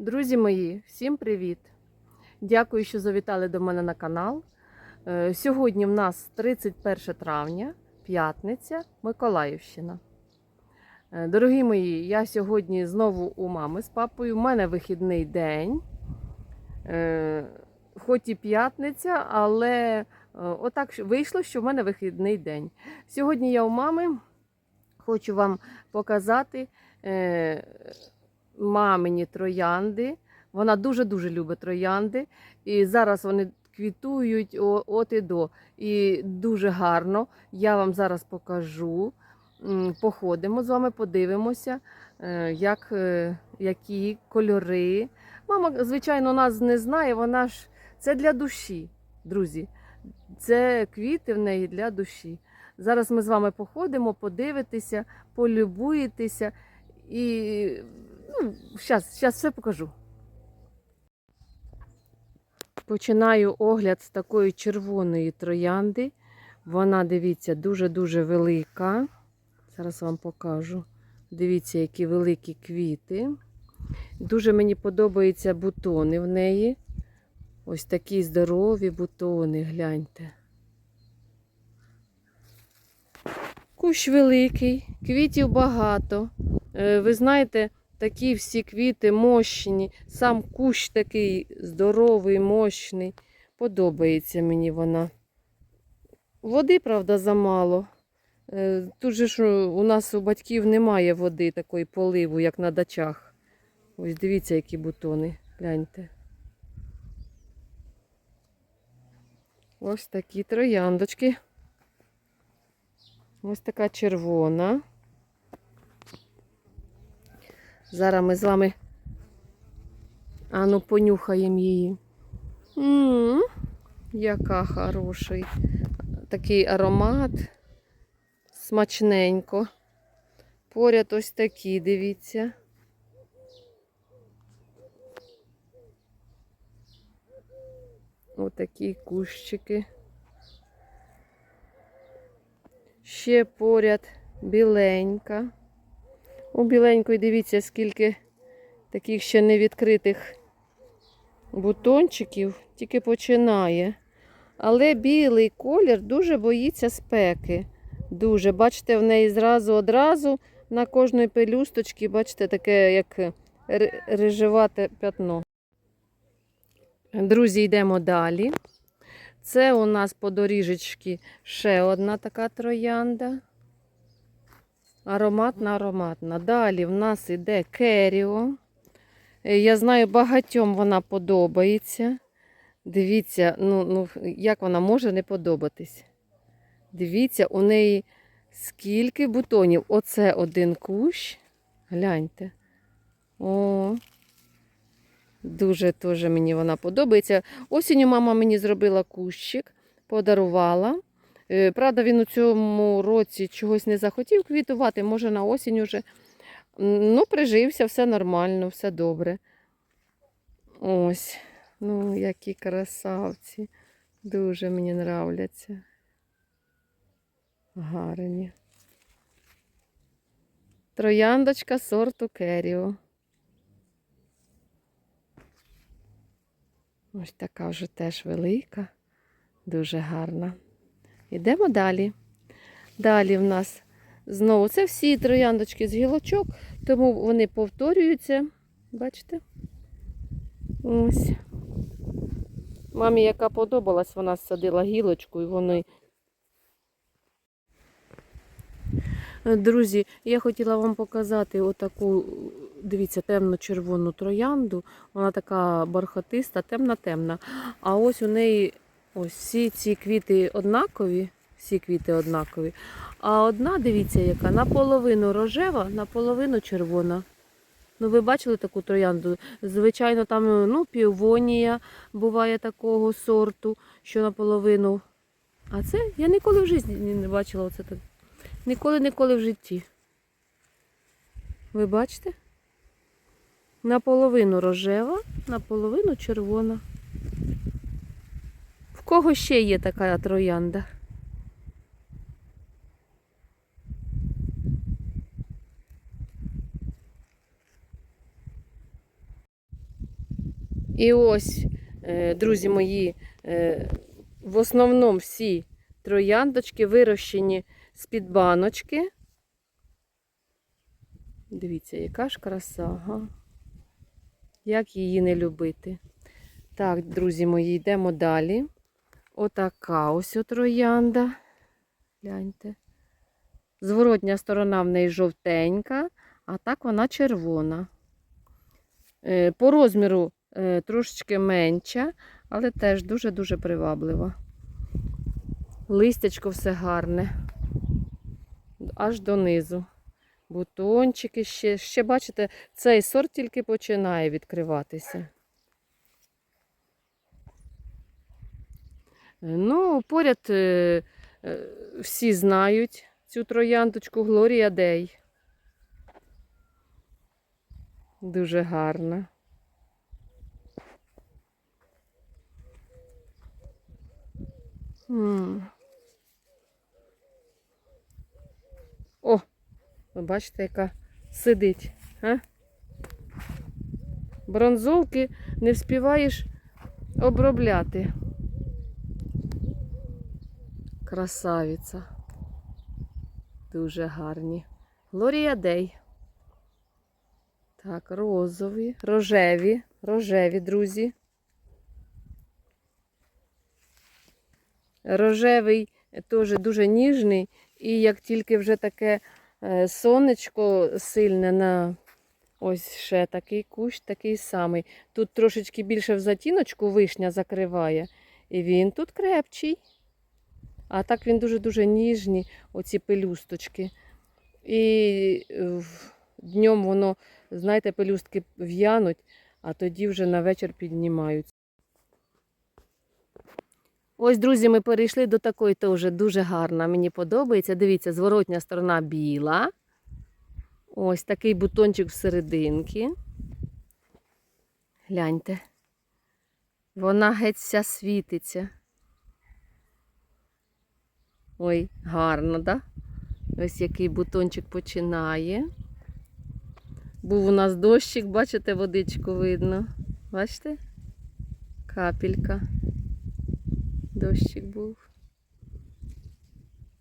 Друзі мої, всім привіт! Дякую, що завітали до мене на канал. Е, Сьогодні в нас 31 травня, п'ятниця, Миколаївщина. Е, Дорогі мої, я сьогодні знову у мами з папою. У мене вихідний день. Е, Хоч і п'ятниця, але отак вийшло, що в мене вихідний день. Сьогодні я у мами хочу вам показати. Мамині троянди. Вона дуже-дуже любить троянди. І зараз вони квітують от і до. І дуже гарно. Я вам зараз покажу. Походимо з вами, подивимося, е, як, е, які кольори. Мама, звичайно, нас не знає, вона ж це для душі, друзі. Це квіти в неї для душі. Зараз ми з вами походимо, подивитися, полюбуєтеся. І зараз, зараз все покажу. Починаю огляд з такої червоної троянди. Вона, дивіться, дуже-дуже велика. Зараз вам покажу. Дивіться, які великі квіти. Дуже мені подобаються бутони в неї. Ось такі здорові бутони, гляньте. Кущ великий, квітів багато. Е, Ви знаєте, такі всі квіти мощні. Сам кущ такий здоровий, мощний. Подобається мені вона. Води, правда, замало. Е, Тут же ж у нас у батьків немає води такої поливу, як на дачах. Ось дивіться, які бутони. Гляньте. Ось такі трояндочки. Ось така червона. Зараз ми з вами ану понюхаємо її. м яка хороший. Такий аромат. Смачненько. Поряд ось такі, дивіться. Отакі кущики. Ще поряд біленька. У біленької дивіться, скільки таких ще не відкритих бутончиків, тільки починає. Але білий колір дуже боїться спеки. Дуже. Бачите, в неї зразу одразу на кожної пелюсточці, бачите, таке як ри- рижевате пятно. Друзі, йдемо далі. Це у нас по доріжечці ще одна така троянда. Ароматна, ароматна. Далі в нас іде керіо. Е, Я знаю, багатьом вона подобається. Дивіться, ну, ну, як вона може не подобатись. Дивіться, у неї скільки бутонів. Оце один кущ. Гляньте. О, дуже теж мені вона подобається. Осінню мама мені зробила кущик, подарувала. Е, Правда, він у цьому році чогось не захотів квітувати, може на осінь уже. Ну, прижився, все нормально, все добре. Ось, ну, які красавці. Дуже мені нравляться. Гарні. Трояндочка сорту Керіо. Ось така вже теж велика, дуже гарна. Йдемо далі. Далі в нас знову це всі трояндочки з гілочок, тому вони повторюються. Бачите? Ось. Мамі, яка подобалась, вона садила гілочку і вони. Друзі, я хотіла вам показати отаку, дивіться, темно-червону троянду. Вона така бархатиста, темна-темна. А ось у неї ось всі ці квіти однакові, всі квіти однакові. А одна, дивіться, яка наполовину рожева, наполовину червона. Ну, ви бачили таку троянду? Звичайно, там ну, півонія буває такого сорту, що наполовину. А це я ніколи в житті не бачила оце так. Ніколи, ніколи в житті. Ви бачите? Наполовину рожева, наполовину червона. Кого ще є така троянда? І ось, е, друзі мої, е, в основному всі трояндочки вирощені з-під баночки. Дивіться, яка ж краса, ага. Як її не любити. Так, друзі мої, йдемо далі. Отака ось троянда. Гляньте. Зворотня сторона в неї жовтенька, а так вона червона. Е, По розміру е, трошечки менша, але теж дуже-дуже приваблива. Листячко все гарне. Аж донизу. Бутончики ще, ще бачите, цей сорт тільки починає відкриватися. Ну, поряд е, е, всі знають цю трояндочку Глорія Дей. Дуже гарна. О, ви бачите, яка сидить. А? Бронзовки не вспіваєш обробляти. Красавиця. Дуже гарні. Глорія Дей. Так, розові, рожеві, рожеві, друзі. Рожевий теж дуже ніжний, і як тільки вже таке е, сонечко сильне на ось ще такий кущ, такий самий. Тут трошечки більше в затіночку вишня закриває, і він тут крепчий. А так він дуже-дуже ніжний, оці пелюсточки. І е, днем воно, знаєте, пелюстки в'януть, а тоді вже на вечір піднімаються. Ось, друзі, ми перейшли до такої теж дуже гарна. Мені подобається. Дивіться, зворотня сторона біла. Ось такий бутончик всерединки. Гляньте. Вона геть вся світиться. Ой, гарно, да? Ось який бутончик починає. Був у нас дощик, бачите, водичку видно. Бачите? Капелька. Дощик був.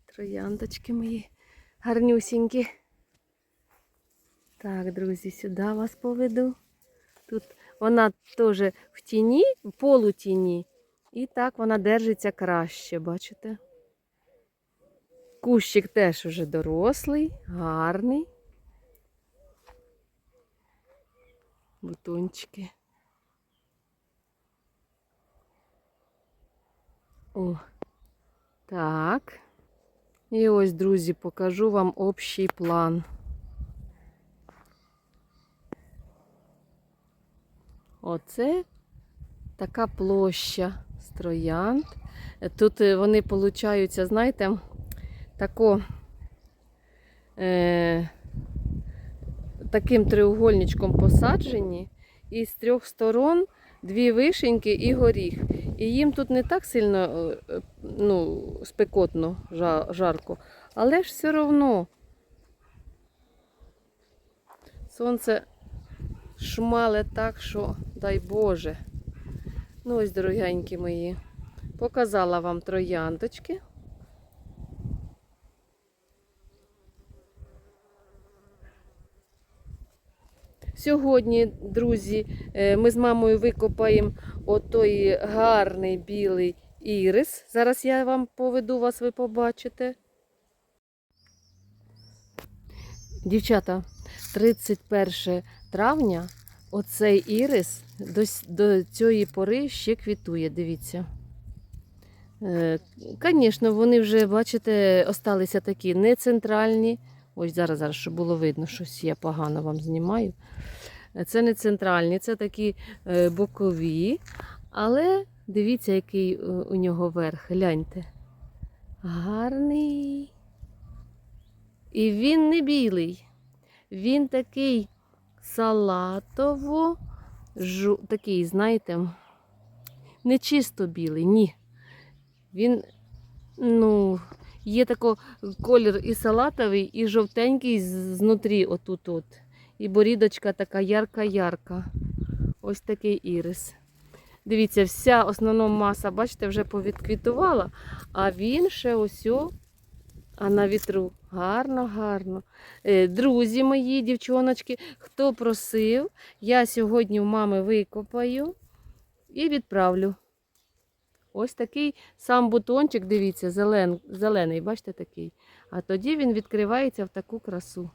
Трояндочки мої гарнюсінькі. Так, друзі, сюди вас поведу. Тут вона теж в тіні, в полутіні. І так вона держиться краще, бачите? Кущик теж уже дорослий, гарний. Бутончики. О, так. І ось, друзі, покажу вам общий план. Оце така площа з троянд. Тут е, вони получаються, знаєте, тако, е, таким треугольничком посаджені, і з трьох сторон дві вишеньки і горіх. І їм тут не так сильно е, ну, спекотно, жарко, але ж все одно сонце шмале так, що дай Боже. Ну ось, дорогенькі мої, показала вам трояндочки. Сьогодні, друзі, е, ми з мамою викопаємо отой гарний білий ірис. Зараз я вам поведу вас, ви побачите. Дівчата, 31 травня оцей ірис до, до цієї пори ще квітує, дивіться. Звісно, вони вже, бачите, осталися такі не центральні. Ось зараз, зараз, щоб було видно, щось я погано вам знімаю. Це не центральні, це такі е, бокові. Але дивіться, який е, у нього верх. Гляньте. Гарний. І він не білий. Він такий салатово, жу, такий, знаєте, не чисто білий, ні. Він, ну, є тако колір і салатовий, і жовтенький знутрі отут от. І борідочка така ярка-ярка. Ось такий ірис. Дивіться, вся основна маса, бачите, вже повідквітувала, а він ще ось, а на вітру. Гарно, гарно. Е, Друзі мої, дівчоночки, хто просив, я сьогодні в мами викопаю і відправлю. Ось такий сам бутончик, дивіться, зелен, зелений, бачите такий. А тоді він відкривається в таку красу.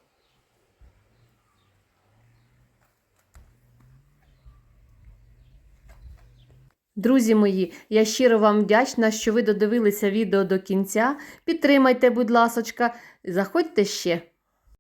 Друзі мої, я щиро вам вдячна, що ви додивилися відео до кінця. Підтримайте, будь ласочка, заходьте ще.